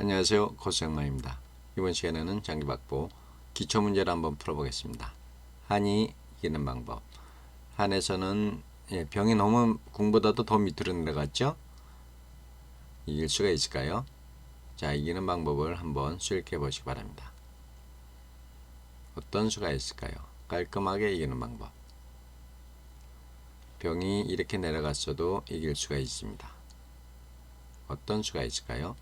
안녕하세요. 고수영마입니다. 이번 시간에는 장기박보 기초 문제를 한번 풀어보겠습니다. 한이 이기는 방법. 한에서는 예, 병이 너무 궁보다도 더 밑으로 내려갔죠? 이길 수가 있을까요? 자, 이기는 방법을 한번 수익해 보시기 바랍니다. 어떤 수가 있을까요? 깔끔하게 이기는 방법. 병이 이렇게 내려갔어도 이길 수가 있습니다. 어떤 수가 있을까요?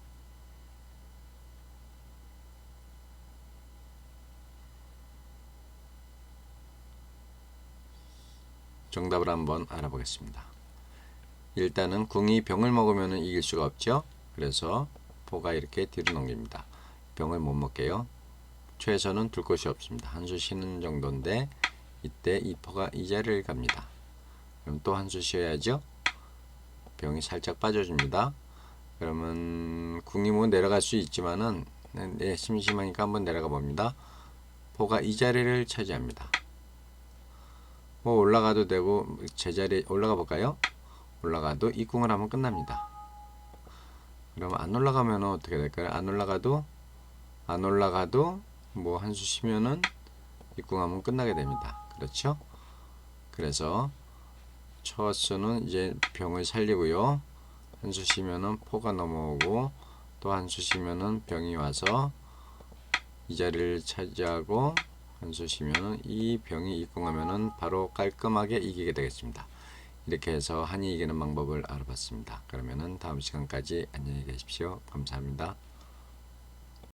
정답을 한번 알아보겠습니다. 일단은 궁이 병을 먹으면 이길 수가 없죠. 그래서 포가 이렇게 뒤로 넘깁니다. 병을 못 먹게요. 최소는 둘 곳이 없습니다. 한 수 쉬는 정도인데 이때 이 포가 이 자리를 갑니다. 그럼 또 한 수 쉬어야죠. 병이 살짝 빠져줍니다. 그러면 궁이 뭐 내려갈 수 있지만은 네, 심심하니까 한번 내려가 봅니다. 포가 이 자리를 차지합니다. 뭐 올라가도 되고 제자리에 올라가 볼까요? 올라가도 이 궁을 하면 끝납니다. 그럼 안 올라가면 어떻게 될까요? 안 올라가도 안 올라가도 뭐 한 수 쉬면은 이궁 하면 끝나게 됩니다. 그렇죠? 그래서 첫 수는 이제 병을 살리고요. 한 수 쉬면은 포가 넘어오고 또 한 수 쉬면은 병이 와서 이 자리를 차지하고 한수 쉬면은 이 병이 입궁하면은 바로 깔끔하게 이기게 되겠습니다. 이렇게 해서 한이 이기는 방법을 알아봤습니다. 그러면은 다음 시간까지 안녕히 계십시오. 감사합니다.